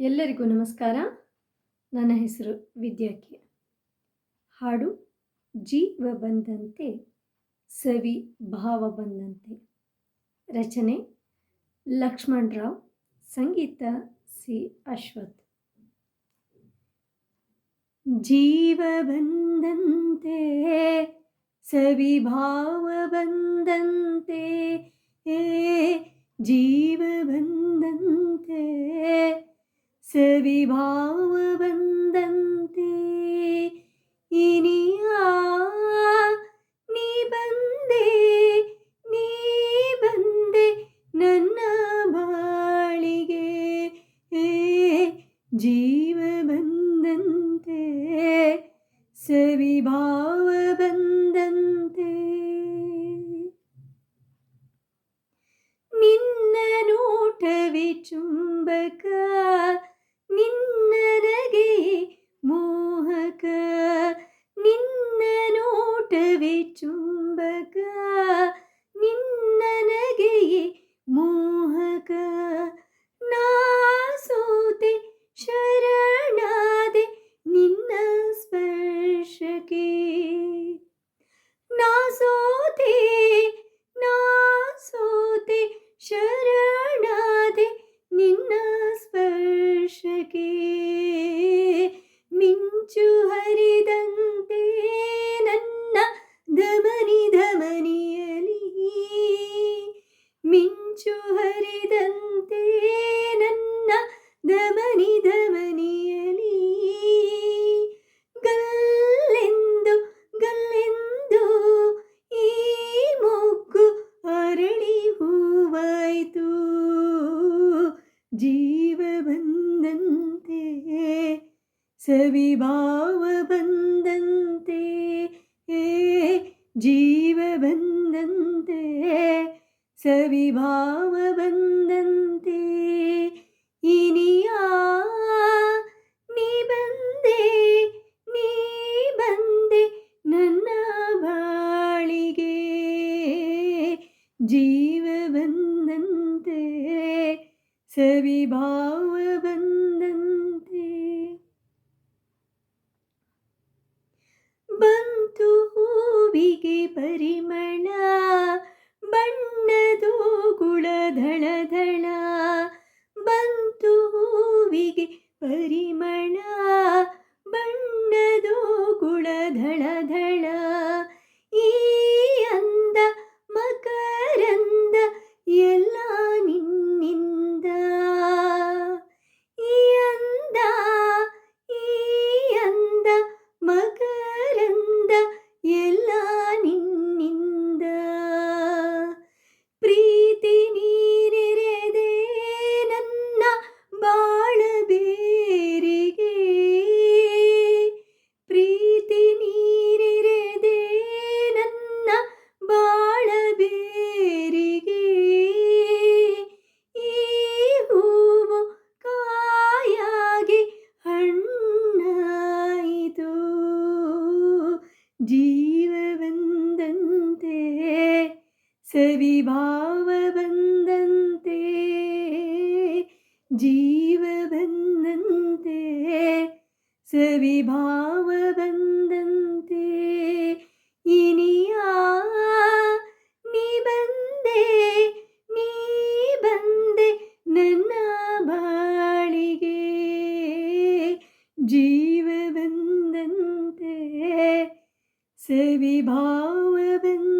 ಎಲ್ಲರಿಗೂ ನಮಸ್ಕಾರ. ನನ್ನ ಹೆಸರು ವಿದ್ಯಾಕಿ. ಹಾಡು ಜೀವ ಬಂದಂತೆ ಸವಿ ಭಾವ ಬಂದಂತೆ ರಚನೆ ಲಕ್ಷ್ಮಣ್ ರಾವ್ ಸಂಗೀತ ಸಿ. ಅಶ್ವಥ್. ಜೀವ ಬಂದಂತೆ ಸವಿ ಭಾವ ಬಂದಂತೆ ಜೀವ ಬಂದಂತೆ സവിഭാവബന്ധന്തി ഇനി ആ നീ ബന്ധേ നീ ബന്ധേ നന്ന ബാളികെ ജീവബന്ധന്തെ സവിഭാവബന്ധന്തെ. നിന്ന നോട്ടവി ചുംബക favorito. जीवबन्दन्ते सविभावबन्दन्ते हे जीवबन्धन्ते सविभावबन्ध ಸವಿ ಭಾವ ಬಂದಂತೆ ಬಂತು ಹೂವಿಗೆ ಪರಿಮಳ ಬಣ್ಣದು ಗುಳಧಳ ಧಳ ಬಂತು ಹೂವಿಗೆ ಪರಿಮಳ ಬಣ್ಣದು ಗುಳಧಳ ಸವಿ ಭಾವ ಬಂದಂತೆ ಜೀವ ಬಂದಂತೆ ಸವಿ ಭಾವ ಬಂದಂತೆ ಇನಿಯ ನೀ ಬಂದೆ ನೀ ಬಂದೆ ನನ್ನ ಬಾಳಿಗೆ ಜೀವ ಬಂದಂತೆ ಸವಿ ಭಾವ ಬಂದಂತೆ